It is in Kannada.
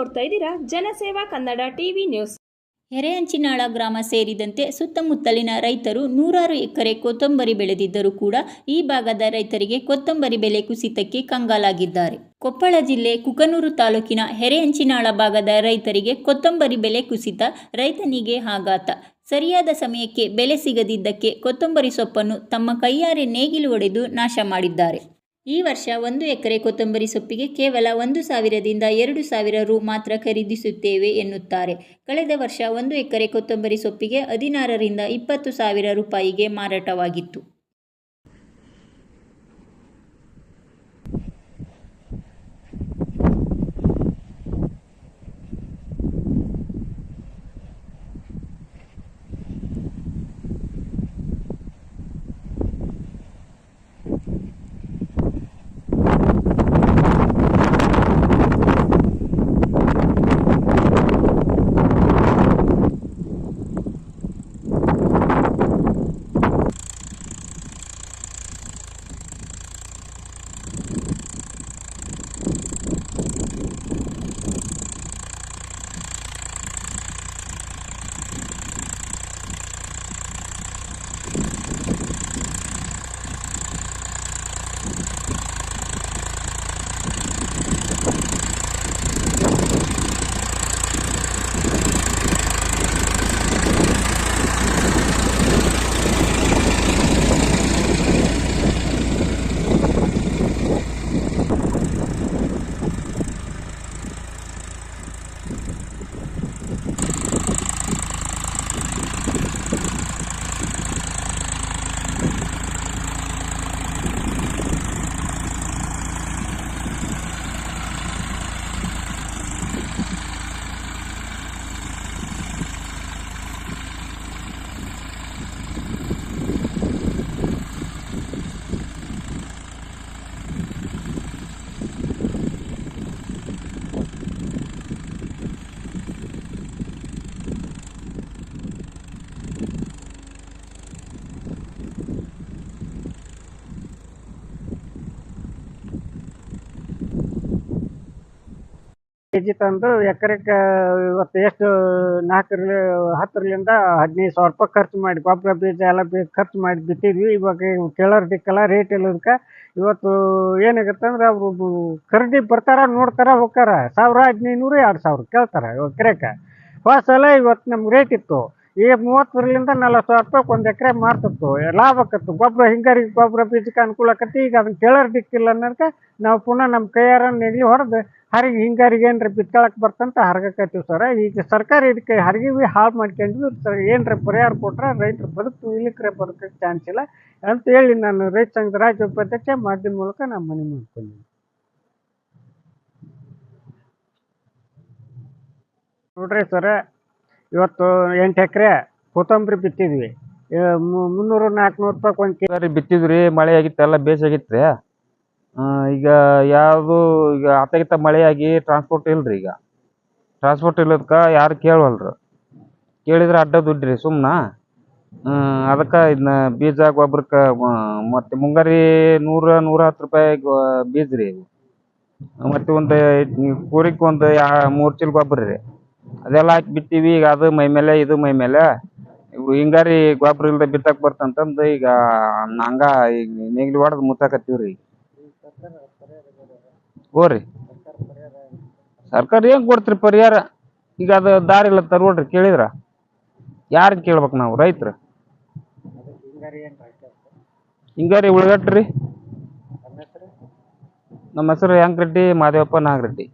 ನೋಡ್ತಿದ್ದೀರಾ ಜನಸೇವಾ ಕನ್ನಡ ಟಿವಿ ನ್ಯೂಸ್. ಎರೆಹಂಚಿನಾಳ ಗ್ರಾಮ ಸೇರಿದಂತೆ ಸುತ್ತಮುತ್ತಲಿನ ರೈತರು ನೂರಾರು ಎಕರೆ ಕೊತ್ತಂಬರಿ ಬೆಳೆದಿದ್ದರೂ ಕೂಡ ಈ ಭಾಗದ ರೈತರಿಗೆ ಕೊತ್ತಂಬರಿ ಬೆಲೆ ಕುಸಿತಕ್ಕೆ ಕಂಗಾಲಾಗಿದ್ದಾರೆ. ಕೊಪ್ಪಳ ಜಿಲ್ಲೆ ಕುಕನೂರು ತಾಲೂಕಿನ ಹೆರೆಹಂಚಿನಾಳ ಭಾಗದ ರೈತರಿಗೆ ಕೊತ್ತಂಬರಿ ಬೆಲೆ ಕುಸಿತ, ರೈತನಿಗೆ ಆಘಾತ. ಸರಿಯಾದ ಸಮಯಕ್ಕೆ ಬೆಲೆ ಸಿಗದಿದ್ದಕ್ಕೆ ಕೊತ್ತಂಬರಿ ಸೊಪ್ಪನ್ನು ತಮ್ಮ ಕೈಯಾರೆ ನೇಗಿಲು ಒಡೆದು ನಾಶ ಮಾಡಿದ್ದಾರೆ. ಈ ವರ್ಷ ಒಂದು ಎಕರೆ ಕೊತ್ತಂಬರಿ ಸೊಪ್ಪಿಗೆ ಕೇವಲ ಒಂದು ಸಾವಿರದಿಂದ ಎರಡು ಸಾವಿರ ರು ಮಾತ್ರ ಖರೀದಿಸುತ್ತೇವೆ ಎನ್ನುತ್ತಾರೆ. ಕಳೆದ ವರ್ಷ ಒಂದು ಎಕರೆ ಕೊತ್ತಂಬರಿ ಸೊಪ್ಪಿಗೆ ಹದಿನಾರರಿಂದ ಇಪ್ಪತ್ತು ಸಾವಿರ ರೂಪಾಯಿಗೆ ಮಾರಾಟವಾಗಿತ್ತು. ಕೆಜಿ ತಂದು ಎಕರೆಕ್ಕೆ ಇವತ್ತು ಎಷ್ಟು ನಾಲ್ಕರಲ್ಲಿ ಹತ್ತರಿಂದ ಹದಿನೈದು ಸಾವಿರ ರೂಪಾಯಿ ಖರ್ಚು ಮಾಡಿ, ಗೊಬ್ಬರ ಬೀಜ ಎಲ್ಲ ಖರ್ಚು ಮಾಡಿ ಬಿತ್ತಿದ್ವಿ ಇವಾಗ ಕೇಳೋರ್ ದಿಕ್ಕಲ್ಲ ರೇಟ್ ಇಲ್ಲದಕ್ಕೆ ಇವತ್ತು ಏನಾಗುತ್ತೆ ಅಂದ್ರೆ ಅವರು ಖರೀದಿ ಬರ್ತಾರ, ನೋಡ್ತಾರ, ಹೋಗ್ತಾರ. ಸಾವಿರ ಹದಿನೈದು ನೂರು, ಎರಡು ಸಾವಿರ ಕೇಳ್ತಾರೆ ಎಕರೆಗೆ ಹೋದ ಸಲ ಇವತ್ತು ನಮ್ಗೆ ರೇಟ್ ಇತ್ತು. ಈಗ ಮೂವತ್ತರಿಂದ ನಲ್ವತ್ತು ಸಾವಿರ ರೂಪಾಯಿ ಒಂದು ಎಕರೆ ಮಾರ್ತಿತ್ತು. ಲಾಭ ಆಕತ್ತು ಗೊಬ್ಬರ ಹಿಂಗಾರಿ ಗೊಬ್ಬರ ಬೀಜಕ್ಕೆ ಅನುಕೂಲ ಆಕತಿ ಈಗ ಅದನ್ನ ಕೇಳೋರ್ ದಿಕ್ಕಿಲ್ಲ ಅನ್ನೋದಕ್ಕೆ ನಾವು ಪುನಃ ನಮ್ಮ ಕೈಯಾರ ನೆಗ್ಲಿ ಹೊಡೆದು ಹರಿಗೆ ಹಿಂಗಾರಿಗೆ ಏನ್ರ ಬಿತ್ಕೊಳಕ್ ಬರ್ತಂತ ಹರಗಕತ್ತೀವಿ ಸರ. ಈಗ ಸರ್ಕಾರ ಇದಕ್ಕೆ ಹರಿಗೆ ಭೀ ಹಾಳು ಮಾಡ್ಕೊಂಡ್ವಿ ಸರ್, ಏನ್ರ ಪರಿಹಾರ ಕೊಟ್ರೆ ರೈತರು ಬದುಕು ಇಲ್ಲಿಕ್ರೆ ಬದುಕಕ್ಕೆ ಚಾನ್ಸ್ ಇಲ್ಲ ಅಂತ ಹೇಳಿ ನಾನು ರೈತ ಸಂಘದ ರಾಜ್ಯ ಉಪಾಧ್ಯಕ್ಷ ಮಾಧ್ಯಮ ಮೂಲಕ ನಾನು ಮನವಿ ಮಾಡ್ತೀನಿ ನೋಡ್ರಿ ಸರ ಇವತ್ತು ಎಂಟು ಎಕರೆ ಕೊತ್ತಂಬರಿ ಬಿತ್ತಿದ್ವಿ. ಮುನ್ನೂರು ನಾಲ್ಕುನೂರು ರೂಪಾಯಿ ಒಂದು ಕೆ ಬಿತ್ತಿದ್ರಿ, ಮಳೆ ಆಗಿತ್ತು, ಎಲ್ಲ ಬೇಸಾಗಿತ್ತು ರೀ ಈಗ ಯಾವುದು, ಈಗ ಅತ್ತಗಿತ್ತ ಮಳೆಯಾಗಿ ಟ್ರಾನ್ಸ್ಪೋರ್ಟ್ ಇಲ್ರಿ ಈಗ. ಟ್ರಾನ್ಸ್ಪೋರ್ಟ್ ಇಲ್ಲದಕ್ಕೆ ಯಾರು ಕೇಳವಲ್ರು? ಕೇಳಿದ್ರೆ ಅಡ್ಡ ದುಡ್ಡ್ರಿ ಸುಮ್ಮನ ಅದಕ್ಕೆ ಇದನ್ನ ಬೀಜ ಗೊಬ್ಬರಕ್ಕೆ ಮತ್ತು ಮುಂಗಾರಿ ನೂರ ನೂರ ಹತ್ತು ರೂಪಾಯಿ ಬೀಜ ರೀ ಮತ್ತೆ ಒಂದು ಕೂರಿಗೆ ಒಂದು ಯಾ, ಮೂರು ಚೀಲ ಗೊಬ್ಬರ ರೀ. ಅದೆಲ್ಲ ಹಾಕಿ ಬಿತ್ತೀವಿ ಈಗ ಅದು ಮೈ ಮೇಲೆ, ಇದು ಮೈ ಮೇಲೆ. ಹಿಂಗಾರಿ ಗೊಬ್ಬರ ಇಲ್ದೆ ಬಿತ್ತಕ್ ಬರ್ತಂತಂದು ಈಗ ನಂಗ ಈಗ ನೇಗಿಲು ಹೊಡೆದು ಮುತ್ತಾಕತ್ತೀವ್ರಿ ಹೋರಿ. ಸರ್ಕಾರ ಏನು ಕೊಡ್ತೀರಿ ಪರಿಹಾರ? ಈಗ ಅದು ದಾರಿ ಇಲ್ಲ ತರ್ಕೊಡ್ರಿ ಕೇಳಿದ್ರ? ಯಾರನ್ನ ಕೇಳ್ಬೇಕು ನಾವು, ರೈತರು? ಹಿಂಗಾರಿ ಉಳ್ಗಟ್ರಿ ನಮ್ಮ ಹೆಸರು ಯಾಂಕರೆಡ್ಡಿ, ಮಾದೇವಪ್ಪ ನಾಗರೆಡ್ಡಿ.